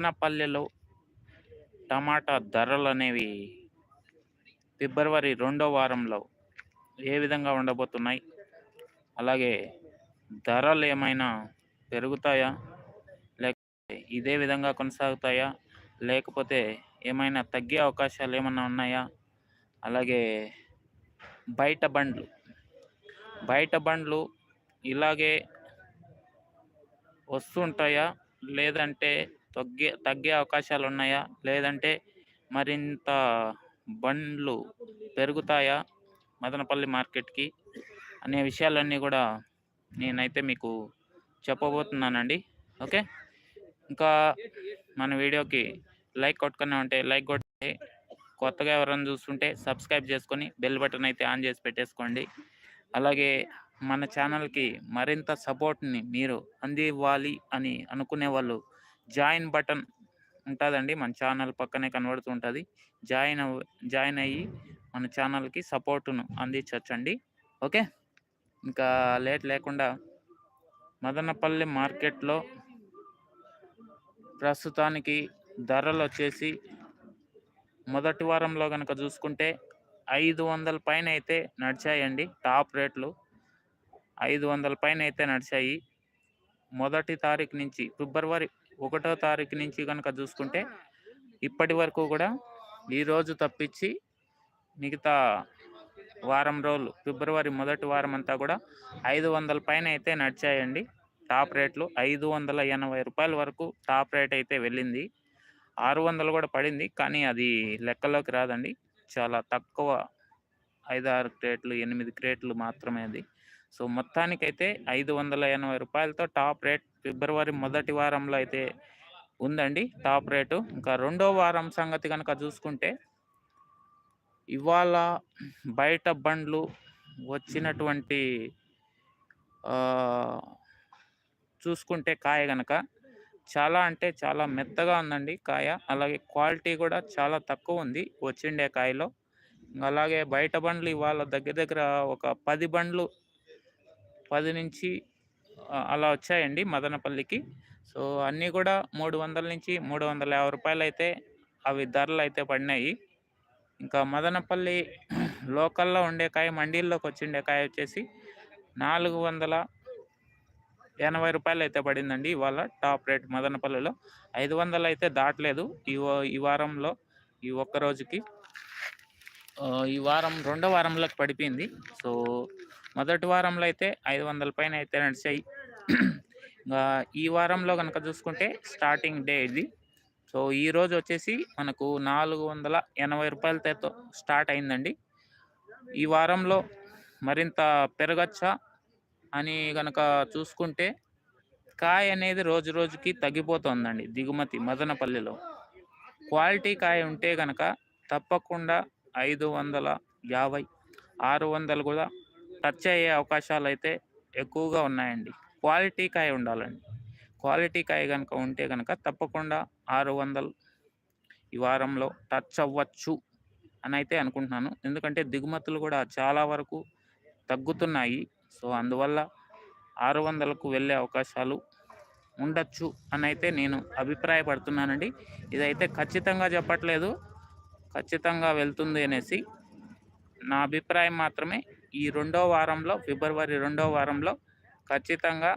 మదనపల్లెలో టమాటా ధరలు అనేవి ఫిబ్రవరి రెండో వారంలో ఏ విధంగా ఉండబోతున్నాయి? అలాగే ధరలు ఏమైనా పెరుగుతాయా? లేకపోతే ఇదే విధంగా కొనసాగుతాయా? లేకపోతే ఏమైనా తగ్గే అవకాశాలు ఏమైనా ఉన్నాయా? అలాగే బయట బండ్లు బయట బండ్లు ఇలాగే వస్తుంటాయా? లేదంటే తగ్గే తగ్గే అవకాశాలు ఉన్నాయా లేదంటే మరింత బండ్లు పెరుగుతాయా మదనపల్లి మార్కెట్కి? అనే విషయాలన్నీ కూడా నేనైతే మీకు చెప్పబోతున్నానండి. ఓకే? ఇంకా మన వీడియోకి లైక్ కొట్టుకున్నా ఉంటే లైక్ కొట్టి కొత్తగా ఎవరైనా చూస్తుంటే సబ్స్క్రైబ్ చేసుకొని బెల్ బటన్ అయితే ఆన్ చేసి పెట్టేసుకోండి. అలాగే మన ఛానల్కి మరింత సపోర్ట్ని మీరు అందివ్వాలి అని అనుకునే వాళ్ళు జాయిన్ బటన్ ఉంటుందండి. మన ఛానల్ పక్కనే కనబడుతుంటుంది. జాయిన్ అవ్ జాయిన్ అయ్యి మన ఛానల్కి సపోర్టును అందించవచ్చండి ఓకే? ఇంకా లేట్ లేకుండా మదనపల్లి మార్కెట్లో ప్రస్తుతానికి ధరలు వచ్చేసి మొదటి వారంలో కనుక చూసుకుంటే ఐదు వందల పైన అయితే నడిచాయండి. టాప్ రేట్లు ఐదు వందల పైన అయితే నడిచాయి. మొదటి తారీఖు నుంచి ఫిబ్రవరి ఒకటో తారీఖు నుంచి కనుక చూసుకుంటే ఇప్పటి వరకు కూడా ఈరోజు తప్పించి మిగతా వారం రోజులు ఫిబ్రవరి మొదటి వారం అంతా కూడా ఐదు వందల పైన అయితే నడిచాయండి. టాప్ రేట్లు ఐదు వందల ఎనభై రూపాయల వరకు టాప్ రేట్ అయితే వెళ్ళింది. ఆరు వందలు కూడా పడింది కానీ అది లెక్కలోకి రాదండి. చాలా తక్కువ ఐదు ఆరు క్రేట్లు ఎనిమిది క్రేట్లు మాత్రమే అది. సో మొత్తానికైతే ఐదు వందల ఎనభై రూపాయలతో టాప్ రేట్ ఫిబ్రవరి మొదటి వారంలో అయితే ఉందండి. Top rate. ఇంకా రెండో వారం సంగతి కనుక చూసుకుంటే ఇవాళ బయట బండ్లు వచ్చినటువంటి చూసుకుంటే కాయ గనక చాలా అంటే చాలా మెత్తగా ఉందండి కాయ. అలాగే క్వాలిటీ కూడా చాలా తక్కువ ఉంది వచ్చిండే కాయలో. ఇంకా అలాగే బయట బండ్లు ఇవాళ దగ్గర దగ్గర ఒక పది బండ్లు పది నుంచి అలా వచ్చాయండి మదనపల్లికి. సో అన్నీ కూడా మూడు వందల నుంచి మూడు వందల యాభై రూపాయలు అయితే అవి ధరలు అయితే పడినాయి. ఇంకా మదనపల్లి లోకల్లో ఉండే కాయ మండీల్లోకి వచ్చిండే కాయ వచ్చేసి నాలుగు వందల ఎనభై రూపాయలు అయితే పడిందండి ఇవాళ టాప్ రేట్ మదనపల్లిలో. ఐదు వందలు అయితే దాటలేదు ఈ ఈ వారంలో ఈ ఒక్క రోజుకి. ఈ వారం రెండో వారంలోకి పడిపోయింది. సో మొదటి వారంలో అయితే ఐదు వందల పైన అయితే నడిచాయి. ఈ వారంలో కనుక చూసుకుంటే స్టార్టింగ్ డే ఇది. సో ఈ రోజు వచ్చేసి మనకు నాలుగు వందల ఎనభై రూపాయలతో స్టార్ట్ అయిందండి. ఈ వారంలో మరింత పెరగచ్చా అని కనుక చూసుకుంటే కాయ అనేది రోజు రోజుకి తగ్గిపోతుందండి దిగుమతి మదనపల్లిలో. క్వాలిటీ కాయ ఉంటే కనుక తప్పకుండా ఐదు వందల యాభై ఆరు వందలు కూడా టచ్ అయ్యే అవకాశాలు అయితే ఎక్కువగా ఉన్నాయండి. క్వాలిటీ కాయ ఉండాలండి. క్వాలిటీ కాయ కనుక ఉంటే కనుక తప్పకుండా ఆరు వందలు ఈ వారంలో టచ్ అవ్వచ్చు అని అయితే అనుకుంటున్నాను. ఎందుకంటే దిగుమతులు కూడా చాలా వరకు తగ్గుతున్నాయి. సో అందువల్ల ఆరు వందలకు వెళ్ళే అవకాశాలు ఉండొచ్చు అని అయితే నేను అభిప్రాయపడుతున్నానండి. ఇదైతే ఖచ్చితంగా చెప్పట్లేదు. ఖచ్చితంగా వెళ్తుంది అనేసి నా అభిప్రాయం మాత్రమే. ఈ రెండో వారంలో ఫిబ్రవరి రెండో వారంలో ఖచ్చితంగా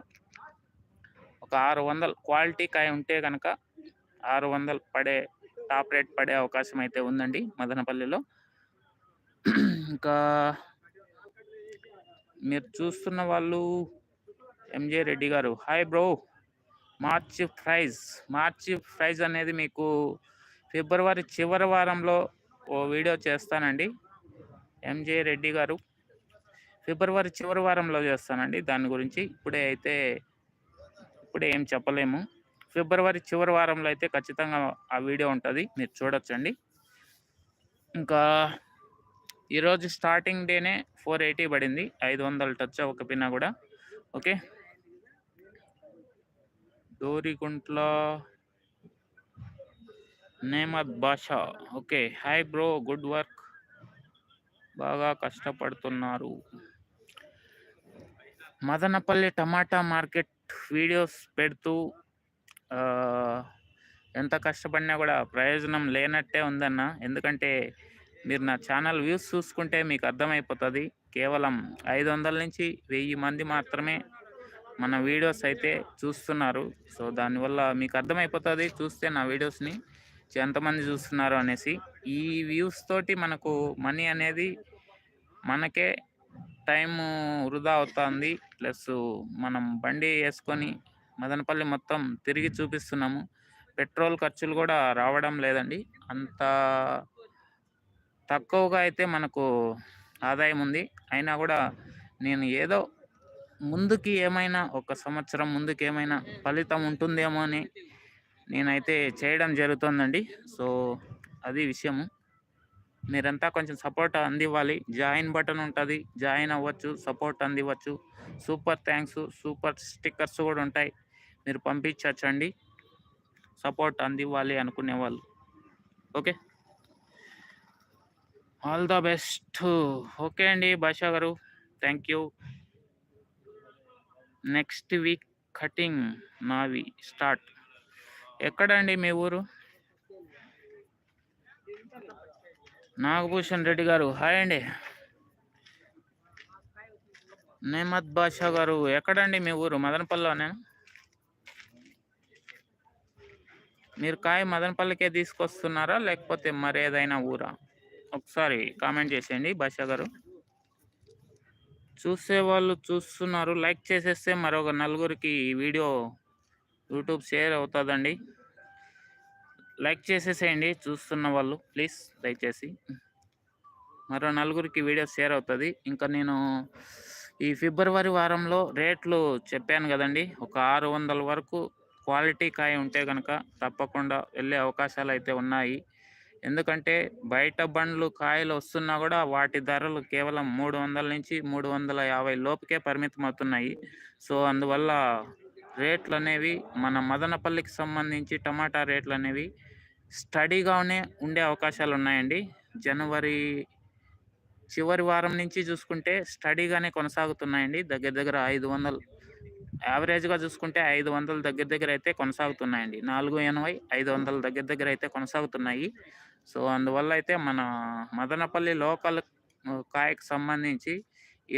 ఒక ఆరు వందలు క్వాలిటీ కాయ ఉంటే కనుక ఆరు వందలు పడే టాప్ రేట్ పడే అవకాశం అయితే ఉందండి మదనపల్లిలో. ఇంకా మీరు చూస్తున్న వాళ్ళు MJ Reddy garu hi bro March price March price అనేది మీకు ఫిబ్రవరి చివరి వారంలో ఓ వీడియో చేస్తానండి. ఎంజే రెడ్డి గారు ఫిబ్రవరి చివరి వారంలో చేస్తానండి. దాని గురించి ఇప్పుడే అయితే ఇప్పుడే ఏం చెప్పలేము. ఫిబ్రవరి చివరి వారంలో అయితే ఖచ్చితంగా ఆ వీడియో ఉంటుంది. మీరు చూడొచ్చండి. ఇంకా ఈరోజు స్టార్టింగ్ డేనే ఫోర్ ఎయిటీ పడింది. ఐదు వందలు టచ్ ఒక పిన్న కూడా. Okay. Doriguntla నేమద్ Basha. Okay. Hi bro good work. బాగా కష్టపడుతున్నారు. మదనపల్లి టమాటా మార్కెట్ వీడియోస్ పెడుతూ ఎంత కష్టపడినా కూడా ప్రయోజనం లేనట్టే ఉందన్న. ఎందుకంటే మీరు నా ఛానల్ వ్యూస్ చూసుకుంటే మీకు అర్థమైపోతుంది. కేవలం ఐదు వందల నుంచి వెయ్యి మంది మాత్రమే మన వీడియోస్ అయితే చూస్తున్నారు. సో దానివల్ల మీకు అర్థమైపోతుంది చూస్తే నా వీడియోస్ని ఎంతమంది చూస్తున్నారు అనేసి. ఈ వ్యూస్ తోటి మనకు మనీ అనేది మనకే టైము వృధా అవుతుంది. ప్లస్ మనం బండి వేసుకొని మదనపల్లి మొత్తం తిరిగి చూపిస్తున్నాము. పెట్రోల్ ఖర్చులు కూడా రావడం లేదండి. అంత తక్కువగా అయితే మనకు ఆదాయం ఉంది. అయినా కూడా నేను ఏదో ముందుకి ఏమైనా ఒక సంవత్సరం ముందుకు ఏమైనా ఫలితం ఉంటుందేమో అని నేనైతే చేయడం జరుగుతుందండి. సో అది విషయము. మీరంతా కొంచెం సపోర్ట్ అందివ్వాలి. జాయిన్ బటన్ ఉంటుంది. జాయిన్ అవ్వచ్చు సపోర్ట్ అందివ్వచ్చు. సూపర్ థ్యాంక్స్ సూపర్ స్టిక్కర్స్ కూడా ఉంటాయి. మీరు పంపించచ్చండి. సపోర్ట్ అందివ్వాలి అనుకునే వాళ్ళు. Okay? All the best. Okay అండి Basha garu. Thank you. Next week cutting నావి స్టార్ట్. ఎక్కడండి మీ ఊరు? నాగభూషణ్ రెడ్డి గారు హాయ్ అండి. నేమద్ బాషా గారు ఎక్కడండి మీ ఊరు? మదనపల్లిలోనే మీరు కాయ మదనపల్లికే తీసుకొస్తున్నారా? లేకపోతే మరేదైనా ఊరా? ఒకసారి కామెంట్ చేసేయండి బాషా గారు. చూసే వాళ్ళు చూస్తున్నారు. లైక్ చేసేస్తే మరొక నలుగురికి ఈ వీడియో యూట్యూబ్ షేర్ అవుతుందండి. లైక్ చేసేసేయండి చూస్తున్న వాళ్ళు. ప్లీజ్ దయచేసి. మరో నలుగురికి వీడియో షేర్ అవుతుంది. ఇంకా నేను ఈ ఫిబ్రవరి వారంలో రేట్లు చెప్పాను కదండి. ఒక ఆరు వందల వరకు క్వాలిటీ కాయ ఉంటే కనుక తప్పకుండా వెళ్ళే అవకాశాలు అయితే ఉన్నాయి. ఎందుకంటే బయట బండ్లు కాయలు వస్తున్నా కూడా వాటి ధరలు కేవలం మూడు వందల నుంచి మూడు వందల యాభై లోపుకే పరిమితం అవుతున్నాయి సో అందువల్ల రేట్లు అనేవి మన మదనపల్లికి సంబంధించి టమాటా రేట్లు అనేవి స్టడీగానే ఉండే అవకాశాలు ఉన్నాయండి జనవరి చివరి వారం నుంచి చూసుకుంటే స్టడీగానే కొనసాగుతున్నాయండి. దగ్గర దగ్గర ఐదు వందలు యావరేజ్గా చూసుకుంటే ఐదు వందల దగ్గర దగ్గర అయితే కొనసాగుతున్నాయండి. నాలుగు ఎనభై ఐదు వందల దగ్గర దగ్గర అయితే కొనసాగుతున్నాయి. సో అందువల్ల అయితే మన మదనపల్లి లోకల్ కాయకు సంబంధించి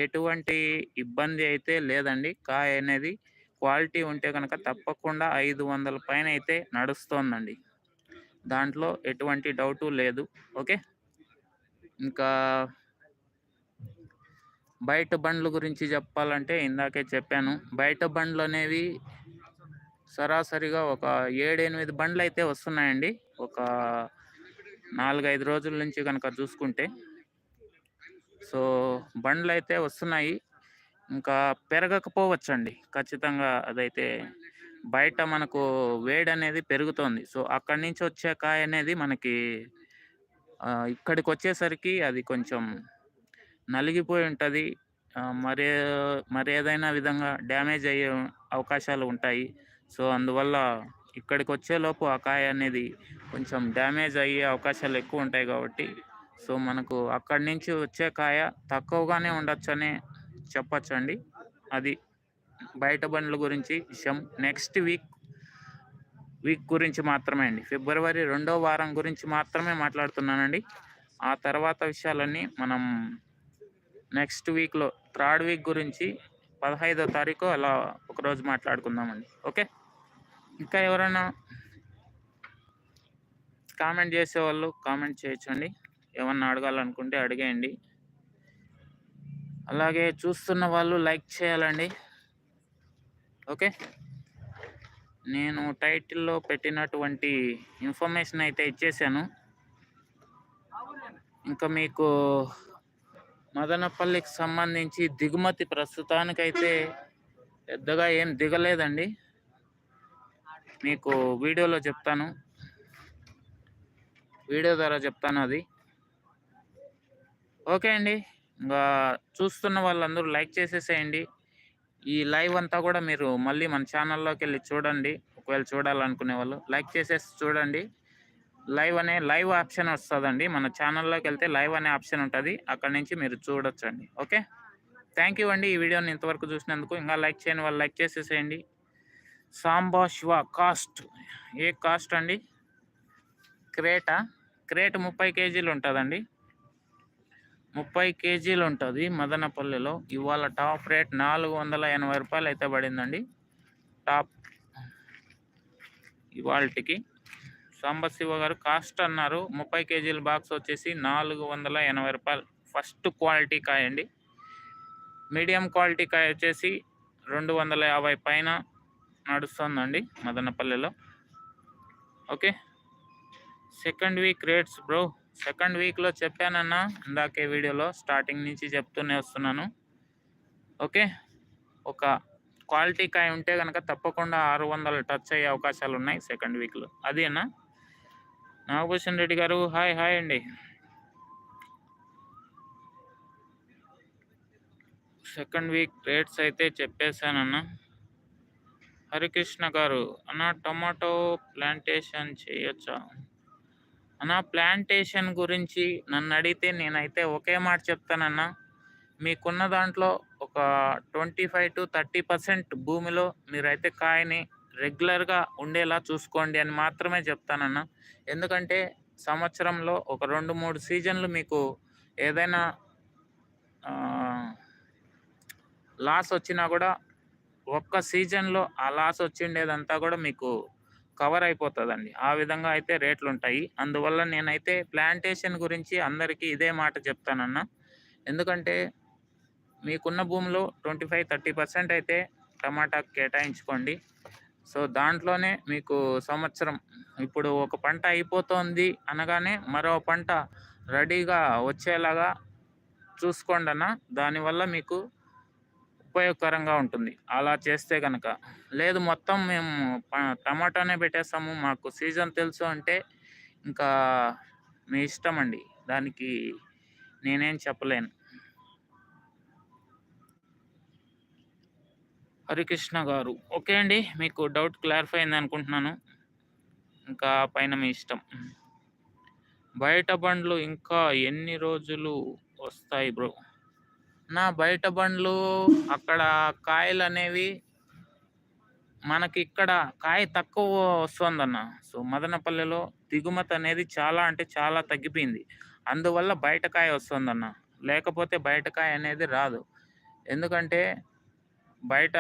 ఎటువంటి ఇబ్బంది అయితే లేదండి. కాయ అనేది క్వాలిటీ ఉంటే కనుక తప్పకుండా ఐదు వందల పైన అయితే నడుస్తోందండి. దాంట్లో ఎటువంటి డౌటు లేదు. ఓకే? ఇంకా బయట బండ్ల గురించి చెప్పాలంటే ఇందాకే చెప్పాను. బయట బండ్లు అనేవి సరాసరిగా ఒక ఏడెనిమిది బండ్లు అయితే వస్తున్నాయండి. ఒక నాలుగైదు రోజుల నుంచి కనుక చూసుకుంటే. సో బండ్లు అయితే వస్తున్నాయి. ఇంకా పెరగకపోవచ్చండి. ఖచ్చితంగా అదైతే బయట మనకు వేడి అనేది పెరుగుతోంది. సో అక్కడి నుంచి వచ్చే కాయ అనేది మనకి ఇక్కడికి వచ్చేసరికి అది కొంచెం నలిగిపోయి ఉంటుంది. మరే మరి ఏదైనా విధంగా డ్యామేజ్ అయ్యే అవకాశాలు ఉంటాయి. సో అందువల్ల ఇక్కడికి వచ్చేలోపు ఆ కాయ అనేది కొంచెం డ్యామేజ్ అయ్యే అవకాశాలు ఎక్కువ ఉంటాయి కాబట్టి సో మనకు అక్కడి నుంచి వచ్చే కాయ తక్కువగానే ఉండొచ్చనే చెప్పచ్చండి. అది బయట బండ్ల గురించి విషయం. నెక్స్ట్ వీక్ వీక్ గురించి మాత్రమే అండి. ఫిబ్రవరి రెండో వారం గురించి మాత్రమే మాట్లాడుతున్నానండి. ఆ తర్వాత విషయాలన్నీ మనం నెక్స్ట్ వీక్లో థర్డ్ వీక్ గురించి పదహైదో తారీఖు అలా ఒకరోజు మాట్లాడుకుందామండి. ఓకే? ఇంకా ఎవరైనా కామెంట్ చేసేవాళ్ళు కామెంట్ చేయొచ్చండి. ఏమన్నా అడగాలనుకుంటే అడిగేయండి. అలాగే చూస్తున్న వాళ్ళు లైక్ చేయాలండి. ఓకే? నేను టైటిల్లో పెట్టినటువంటి ఇన్ఫర్మేషన్ అయితే ఇచ్చేసాను. ఇంకా మీకు మదనపల్లికి సంబంధించి దిగుమతి ప్రస్తుతానికైతే పెద్దగా ఏం దిగలేదండి. మీకు వీడియోలో చెప్తాను. వీడియో ద్వారా చెప్తాను అది. ఓకే అండి. ఇంకా చూస్తున్న వాళ్ళందరూ లైక్ చేసేసేయండి. ఈ లైవ్ అంతా కూడా మీరు మళ్ళీ మన ఛానల్లోకి వెళ్ళి చూడండి. ఒకవేళ చూడాలనుకునే వాళ్ళు లైక్ చేసేసి చూడండి. లైవ్ అనే లైవ్ ఆప్షన్ వస్తుందండి. మన ఛానల్లోకి వెళ్తే లైవ్ అనే ఆప్షన్ ఉంటుంది. అక్కడ నుంచి మీరు చూడొచ్చండి. ఓకే? థ్యాంక్ యూ అండి ఈ వీడియోని ఇంతవరకు చూసినందుకు. ఇంకా లైక్ చేయని వాళ్ళు లైక్ చేసేసేయండి. సాంబా శివ కాస్ట్. ఏ కాస్ట్ అండి? క్రేటా? క్రేట్ ముప్పై కేజీలు ఉంటుందండి. ముప్పై కేజీలు ఉంటుంది మదనపల్లిలో. ఇవాళ టాప్ రేట్ నాలుగు వందల ఎనభై రూపాయలు అయితే పడిందండి. టాప్ ఇవాళకి సాంబశివ గారు కాస్ట్ అన్నారు. ముప్పై కేజీల బాక్స్ వచ్చేసి నాలుగు వందల ఎనభై రూపాయలు. ఫస్ట్ క్వాలిటీ కాయ అండి. మీడియం క్వాలిటీ కాయ వచ్చేసి రెండు వందల యాభై పైన నడుస్తుందండి మదనపల్లిలో. Okay. Second week rates bro. Second వీక్లో చెప్పానన్నా ఇందాకే వీడియోలో స్టార్టింగ్ నుంచి చెప్తూనే వస్తున్నాను. ఓకే? ఒక క్వాలిటీ కాయ ఉంటే కనుక తప్పకుండా ఆరు వందలు టచ్ అయ్యే అవకాశాలు ఉన్నాయి సెకండ్ వీక్లో. అదేనా నాగభూషణ్ రెడ్డి గారు హాయ్ హాయ్ అండి. సెకండ్ వీక్ రేట్స్ అయితే చెప్పేశానన్నా. హరికృష్ణ గారు అన్న టమాటో ప్లాంటేషన్ చేయొచ్చా? అన్న ప్లాంటేషన్ గురించి నన్ను అడిగితే నేనైతే ఒకే మాట చెప్తానన్నా. మీకున్న దాంట్లో ఒక twenty five to thirty percent భూమిలో మీరైతే కాయని రెగ్యులర్గా ఉండేలా చూసుకోండి అని మాత్రమే చెప్తానన్నా. ఎందుకంటే సంవత్సరంలో ఒక రెండు మూడు సీజన్లు మీకు ఏదైనా లాస్ వచ్చినా కూడా ఒక్క సీజన్లో ఆ లాస్ వచ్చిండేదంతా కూడా మీకు కవర్ అయిపోతుందండి. ఆ విధంగా అయితే రేట్లు ఉంటాయి అందువల్ల నేనైతే ప్లాంటేషన్ గురించి అందరికీ ఇదే మాట చెప్తానన్నా. ఎందుకంటే మీకున్న భూమిలో ట్వంటీ ఫైవ్ థర్టీ పర్సెంట్ అయితే టమాటా కేటాయించుకోండి. సో దాంట్లోనే మీకు సంవత్సరం ఇప్పుడు ఒక పంట అయిపోతుంది అనగానే మరో పంట రెడీగా వచ్చేలాగా చూసుకోండి అన్న దానివల్ల మీకు ఉపయోగకరంగా ఉంటుంది. అలా చేస్తే కనుక లేదు మొత్తం మేము టమాటానే పెట్టేస్తాము. మాకు సీజన్ తెలుసు అంటే ఇంకా మీ ఇష్టం అండి. దానికి నేనేం చెప్పలేను. హరికృష్ణ గారు. ఓకే అండి. మీకు డౌట్ క్లారిఫై అయింది అనుకుంటున్నాను. ఇంకా పైన మీ ఇష్టం. బయట బండ్లు ఇంకా ఎన్ని రోజులు వస్తాయి బ్రో? నా బయట బండ్లు అక్కడ కాయలు అనేవి మనకి ఇక్కడ కాయ తక్కువ వస్తుందన్న. సో మదనపల్లెలో దిగుమతి అనేది చాలా అంటే చాలా తగ్గిపోయింది. అందువల్ల బయట కాయ వస్తుందన్న. లేకపోతే బయట కాయ అనేది రాదు. ఎందుకంటే బయట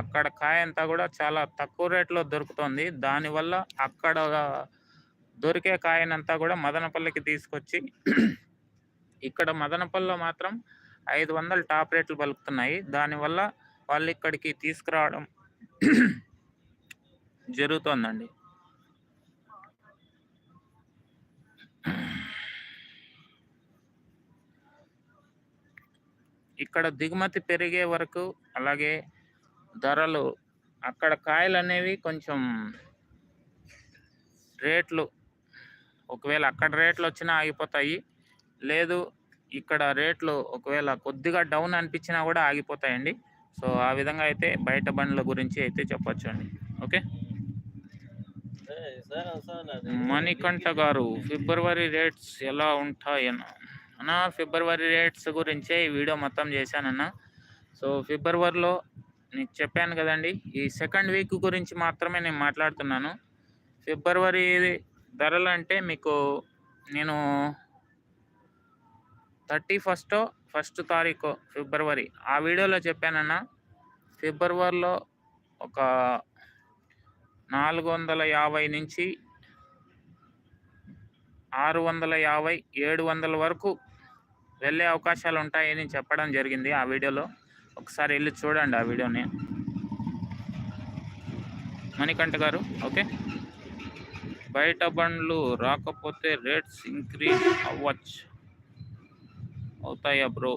అక్కడ కాయ అంతా కూడా చాలా తక్కువ రేట్లో దొరుకుతుంది. దానివల్ల అక్కడ దొరికే కాయనంతా కూడా మదనపల్లికి తీసుకొచ్చి ఇక్కడ మదనపల్లిలో మాత్రం ఐదు వందలు టాప్ రేట్లు పలుకుతున్నాయి. దానివల్ల వాళ్ళు ఇక్కడికి తీసుకురావడం జరుగుతోందండి. ఇక్కడ దిగుమతి పెరిగే వరకు అలాగే ధరలు అక్కడ కాయలు అనేవి కొంచెం రేట్లు ఒకవేళ అక్కడ రేట్లు వచ్చినా ఆగిపోతాయి. లేదు ఇక్కడ రేట్లు ఒకవేళ కొద్దిగా డౌన్ అనిపించినా కూడా ఆగిపోతాయండి. సో ఆ విధంగా అయితే బయట బండ్ల గురించి అయితే చెప్పచ్చు అండి ఓకే? మణికంఠ గారు ఫిబ్రవరి రేట్స్ ఎలా ఉంటాయన్న? అన్న ఫిబ్రవరి రేట్స్ గురించే ఈ వీడియో మొత్తం చేశానన్నా. సో ఫిబ్రవరిలో నేను చెప్పాను కదండి ఈ సెకండ్ వీక్ గురించి మాత్రమే నేను మాట్లాడుతున్నాను. ఫిబ్రవరి ధరలు అంటే మీకు నేను థర్టీ ఫస్ట్ ఫస్ట్ తారీఖు ఫిబ్రవరి. ఆ వీడియోలో చెప్పానన్న ఫిబ్రవరిలో ఒక నాలుగు వందల యాభై నుంచి ఆరు వందల యాభై ఏడు వందల వరకు వెళ్ళే అవకాశాలు ఉంటాయని చెప్పడం జరిగింది ఆ వీడియోలో. ఒకసారి వెళ్ళి చూడండి ఆ వీడియోని. మణికంఠ గారు ఓకే? బయట బండ్లు రాకపోతే రేట్స్ ఇంక్రీజ్ అవ్వచ్చు. అవుతాయా బ్రో?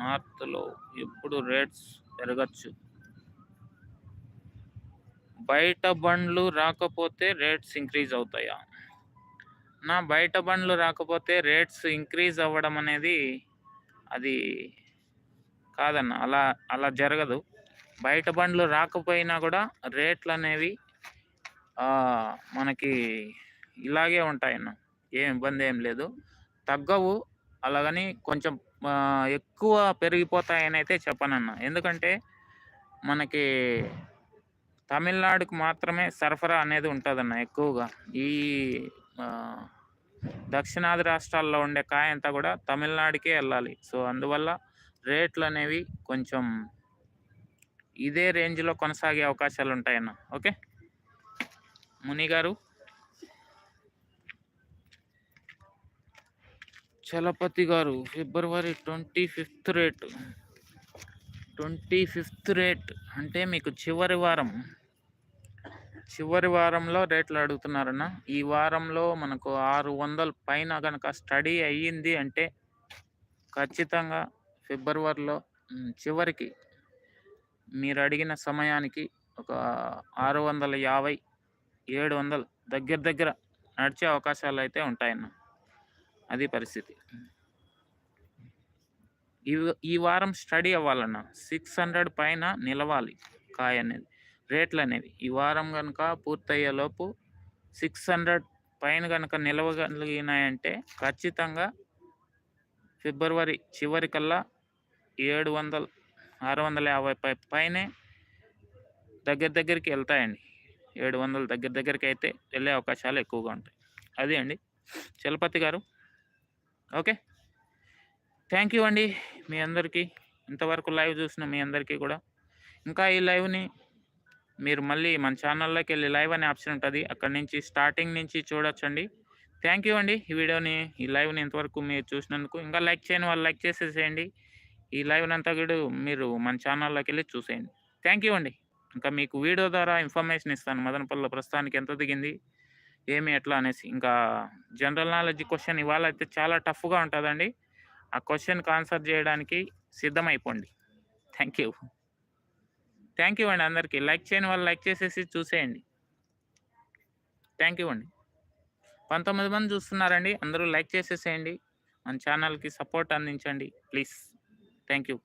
నార్త్లో ఎప్పుడు రేట్స్ పెరగచ్చు? బయట బండ్లు రాకపోతే రేట్స్ ఇంక్రీజ్ అవుతాయా? నా బయట బండ్లు రాకపోతే రేట్స్ ఇంక్రీజ్ అవ్వడం అనేది అది కాదన్న అలా అలా జరగదు. బయట బండ్లు రాకపోయినా కూడా రేట్లు అనేవి మనకి ఇలాగే ఉంటాయన్న. ఏం ఇబ్బంది ఏం లేదు. తగ్గవు. అలాగని కొంచెం ఎక్కువ పెరిగిపోతాయని అయితే చెప్పనన్న. ఎందుకంటే మనకి తమిళనాడుకు మాత్రమే సరఫరా అనేది ఉంటుందన్న ఎక్కువగా. ఈ దక్షిణాది రాష్ట్రాల్లో ఉండే కాయ అంతా కూడా తమిళనాడుకే వెళ్ళాలి. సో అందువల్ల రేట్లు అనేవి కొంచెం ఇదే రేంజ్లో కొనసాగే అవకాశాలు ఉంటాయన్న ఓకే? ముని గారు చలపతి గారు ఫిబ్రవరి twenty fifth rate. Twenty fifth rate అంటే మీకు చివరి వారం. చివరి వారంలో రేట్లు అడుగుతున్నారన్న. ఈ వారంలో మనకు ఆరు వందల పైన కనుక స్టడీ అయ్యింది అంటే ఖచ్చితంగా ఫిబ్రవరిలో చివరికి మీరు అడిగిన సమయానికి ఒక ఆరు వందల యాభై ఏడు వందలు దగ్గర దగ్గర నడిచే అవకాశాలు అయితే ఉంటాయన్న. అది పరిస్థితి. ఈ ఈ వారం స్టడీ అవ్వాలన్నా సిక్స్ హండ్రెడ్ పైన నిలవాలి కాయ అనేది రేట్లు అనేవి. ఈ వారం కనుక పూర్తయ్యేలోపు సిక్స్ హండ్రెడ్ పైన కనుక నిలవగలిగినాయంటే ఖచ్చితంగా ఫిబ్రవరి చివరికల్లా ఏడు వందల ఆరు వందల యాభై పై పైనే దగ్గర దగ్గరికి వెళ్తాయండి. ఏడు వందల దగ్గర దగ్గరికి అయితే వెళ్ళే అవకాశాలు ఎక్కువగా ఉంటాయి. అదే అండి. చలపతి గారు ఓకే. థ్యాంక్ యూ అండి మీ అందరికీ. ఇంతవరకు లైవ్ చూసిన మీ అందరికీ కూడా. ఇంకా ఈ లైవ్ని మీరు మళ్ళీ మన ఛానల్లోకి వెళ్ళి లైవ్ అనే ఆప్షన్ ఉంటుంది. అక్కడ నుంచి స్టార్టింగ్ నుంచి చూడొచ్చండి. థ్యాంక్ యూ అండి ఈ వీడియోని ఈ లైవ్ని ఇంతవరకు మీరు చూసినందుకు. ఇంకా లైక్ చేయని వాళ్ళు లైక్ చేసేసేయండి. ఈ లైవ్ని అంతా కూడా మీరు మన ఛానల్లోకి వెళ్ళి చూసేయండి. థ్యాంక్ యూ అండి. ఇంకా మీకు వీడియో ద్వారా ఇన్ఫర్మేషన్ ఇస్తాను. మదనపల్లిలో ప్రస్తుతానికి ఎంత దిగింది? ఏమి ఎట్లా అనేసి. ఇంకా జనరల్ నాలెడ్జ్ క్వశ్చన్ ఇవాళ అయితే చాలా టఫ్గా ఉంటుందండి. ఆ క్వశ్చన్కి ఆన్సర్ చేయడానికి సిద్ధమైపోండి. Thank you. థ్యాంక్ యూ అండి అందరికీ. లైక్ చేయని వాళ్ళు లైక్ చేసేసి చూసేయండి. థ్యాంక్ యూ అండి. పంతొమ్మిది మంది చూస్తున్నారండి. అందరూ లైక్ చేసేసేయండి. మన ఛానల్కి సపోర్ట్ అందించండి. ప్లీజ్. Thank you.